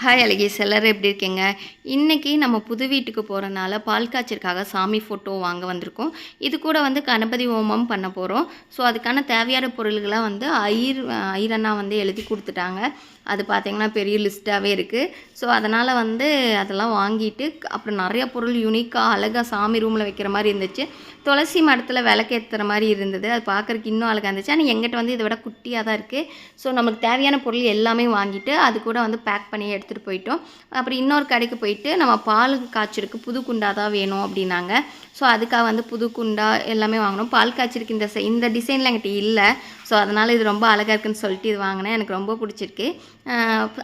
Hi அழகேஸ் எல்லோரும் எப்படி இருக்கீங்க? இன்றைக்கி நம்ம புது வீட்டுக்கு போகிறனால பால் காய்ச்சிற்காக சாமி ஃபோட்டோ வாங்க வந்திருக்கோம். இது கூட வந்து கணபதி ஹோமம் பண்ண போகிறோம் ஸோ அதுக்கான தேவையான பொருள்களாக வந்து ஐர் ஐரண்ணா வந்து எழுதி கொடுத்துட்டாங்க. அது பார்த்திங்கன்னா பெரிய லிஸ்ட்டாகவே இருக்குது ஸோ அதனால் வந்து அதெல்லாம் வாங்கிட்டு அப்புறம் நிறைய பொருள் யூனிக்காக அழகாக சாமி ரூமில் வைக்கிற மாதிரி இருந்துச்சு. துளசி மரத்தில் விளக்கேற்றுற மாதிரி இருந்தது. அது பார்க்குறக்கு இன்னும் அழகாக இருந்துச்சு. ஆனால் எங்கிட்ட வந்து இதை விட குட்டியாக தான் இருக்குது ஸோ நமக்கு தேவையான பொருள் எல்லாமே வாங்கிட்டு அது கூட வந்து பேக் பண்ணி எடுத்து எடுத்துகிட்டு போயிட்டோம். அப்புறம் இன்னொரு கடைக்கு போயிட்டு நம்ம பால் காய்ச்சிருக்கு புது குண்டா தான் வேணும் அப்படின்னாங்க. ஸோ அதுக்காக வந்து புது குண்டா எல்லாமே வாங்கினோம். பால் காய்ச்சிருக்கு இந்த இந்த டிசைனில் என்கிட்ட இல்லை. ஸோ அதனால் இது ரொம்ப அழகாக இருக்குன்னு சொல்லிட்டு இது வாங்கினேன். எனக்கு ரொம்ப பிடிச்சிருக்கு.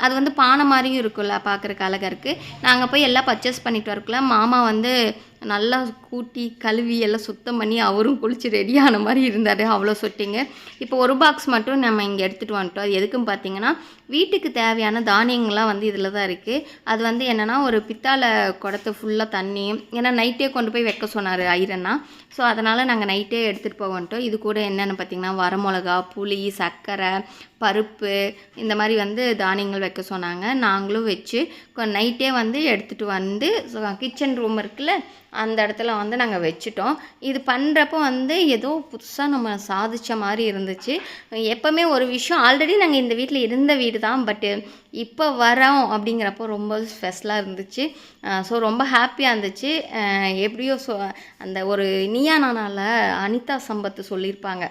அது வந்து பானை மாதிரியும் இருக்குல்ல பார்க்குறக்கு அழகாக இருக்குது நாங்கள் போய் எல்லாம் பர்ச்சேஸ் பண்ணிட்டு வரக்குள்ள மாமா வந்து நல்லா கூட்டி கழுவி எல்லாம் சுத்தம் பண்ணி அவரும் குளிச்சு ரெடியான மாதிரி இருந்தார். அவ்வளோ சொட்டிங்க. இப்போ ஒரு பாக்ஸ் மட்டும் நம்ம இங்கே எடுத்துகிட்டு வந்துட்டோம். அது எதுக்கும் பார்த்தீங்கன்னா வீட்டுக்கு தேவையான தானியங்கள்லாம் வந்து இதில் தான் இருக்குது அது வந்து என்னென்னா ஒரு பித்தாளை குடத்தை ஃபுல்லாக தண்ணி ஏன்னா நைட்டே கொண்டு போய் வைக்க சொன்னார் ஐரன்னா ஸோ அதனால் நாங்கள் நைட்டே எடுத்துகிட்டு போக வந்துட்டோம். இது கூட என்னென்னு பார்த்தீங்கன்னா வரமிளகா புளி சர்க்கரை பருப்பு இந்த மாதிரி வந்து தானியங்கள் வைக்க சொன்னாங்க. நாங்களும் வச்சு நைட்டே வந்து எடுத்துகிட்டு வந்து கிச்சன் ரூம் இருக்குல்ல அந்த இடத்துல வந்து நாங்கள் வச்சுட்டோம். இது பண்ணுறப்போ வந்து ஏதோ புதுசாக நம்ம சாதித்த மாதிரி இருந்துச்சு. எப்போவுமே ஒரு விஷயம் ஆல்ரெடி நாங்கள் இந்த வீட்டில் இருந்த வீடு தான் பட்டு இப்போ வரோம் அப்படிங்கிறப்போ ரொம்ப ஸ்பெஷலாக இருந்துச்சு. ஸோ ரொம்ப ஹாப்பியாக இருந்துச்சு. எப்படியோ சொ அந்த ஒரு நீயா நானால அனிதா சம்பத்து சொல்லியிருப்பாங்க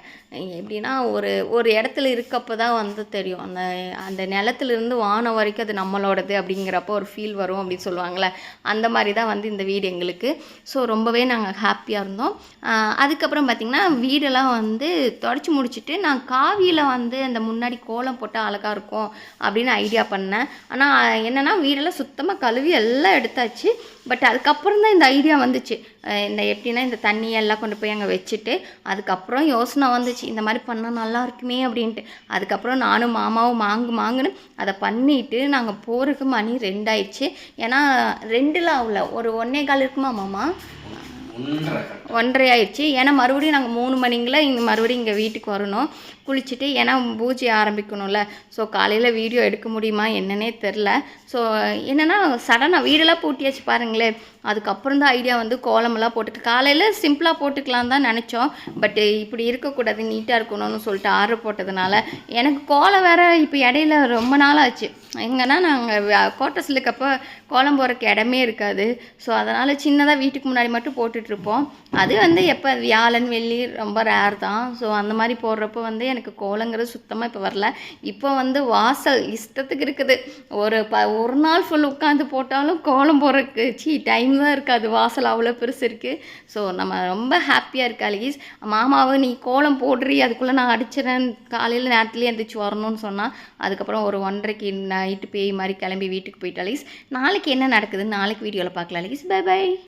எப்படின்னா ஒரு ஒரு இடத்துல இருக்கப்போ தான் வந்து தெரியும். அந்த அந்த நிலத்துலேருந்து வானம் வரைக்கும் அது நம்மளோடது அப்படிங்கிறப்போ ஒரு ஃபீல் வரும் அப்படின்னு சொல்லுவாங்களே அந்த மாதிரி தான் வந்து இந்த வீடு எங்களுக்கு. ஸோ ரொம்பவே நாங்கள் ஹாப்பியாக இருந்தோம். அதுக்கப்புறம் பார்த்திங்கன்னா வீடெல்லாம் வந்து தொடச்சி முடிச்சுட்டு நான் காவியில் வந்து அந்த முன்னாடி கோலம் போட்டால் அழகாக இருக்கும் அப்படின்னு ஐடியா பண்ணேன் ஆனால் என்னென்னா வீடெல்லாம் சுத்தமாக கழுவி எல்லாம் எடுத்தாச்சு. பட் அதுக்கப்புறம் தான் இந்த ஐடியா வந்துச்சு. இந்த எப்படின்னா இந்த தண்ணியை எல்லாம் கொண்டு போய் அங்கே வச்சுட்டு அதுக்கப்புறம் யோசனை வந்துச்சு. இந்த மாதிரி பண்ணால் நல்லா இருக்குமே அப்படின்ட்டு. அதுக்கப்புறம் நானும் மாமாவும் மாங்கு மாங்குன்னு அதை பண்ணிவிட்டு நாங்கள் போகிறதுக்கு மணி ரெண்டாயிடுச்சு. ஏன்னா ரெண்டில் ஆகல. ஒரு ஒன்னே கால் இருக்குமா மாமா? ஒன்றரை ஆயிடுச்சு ஏன்னா மறுபடியும் நாங்கள் மூணு மணிங்கள இங்கே மறுபடியும் இங்கே வீட்டுக்கு வரணும். குளிச்சுட்டு ஏன்னா பூஜை ஆரம்பிக்கணும்ல. ஸோ காலையில் வீடியோ எடுக்க முடியுமா என்னன்னே தெரில ஸோ என்னென்னா சடனாக வீடெல்லாம் பூட்டியாச்சு பாருங்களேன். அதுக்கப்புறம் தான் ஐடியா வந்து கோலமெல்லாம் போட்டுட்டு காலையில் சிம்பிளாக போட்டுக்கலாம் தான் நினச்சோம். பட்டு இப்படி இருக்கக்கூடாது நீட்டாக இருக்கணும்னு சொல்லிட்டு ஆர்டர் போட்டதுனால எனக்கு கோலம் வேறு இப்போ இடையில ரொம்ப நாள் ஆச்சு. எங்கன்னா நாங்கள் கோட்டஸில் இருக்கப்போ கோலம் போகிறக்கு இடமே இருக்காது. ஸோ அதனால் சின்னதாக வீட்டுக்கு முன்னாடி மட்டும் போட்டுட்ருப்போம் அது வந்து எப்போ வியாழன் வெள்ளி ரொம்ப ரேர் தான். ஸோ அந்த மாதிரி போடுறப்போ வந்து எனக்கு கோலங்கிறது சுத்தமாக இப்போ வரல. இப்போ வந்து வாசல் இஷ்டத்துக்கு இருக்குது. ஒரு ப ஒரு நாள் ஃபுல் உட்காந்து போட்டாலும் கோலம் போடுறக்கு சீ டைம் தான் இருக்காது. வாசல் அவ்வளோ பெருசு இருக்குது ஸோ நம்ம ரொம்ப ஹாப்பியாக இருக்கா அழகீஸ் மாமாவை நீ கோலம் போடுறி அதுக்குள்ளே நான் அடிச்சிடறேன். காலையில் நேரத்துலேயே எந்திரிச்சு வரணும்னு சொன்னால் அதுக்கப்புறம் ஒரு ஒன்றரைக்கு நைட்டு பேய் மாதிரி கிளம்பி வீட்டுக்கு போயிட்டு லீஸ் நாளைக்கு என்ன நடக்குதுன்னு நாளைக்கு வீடியோவில் பார்க்கலாம் அழகீஸ் பை பை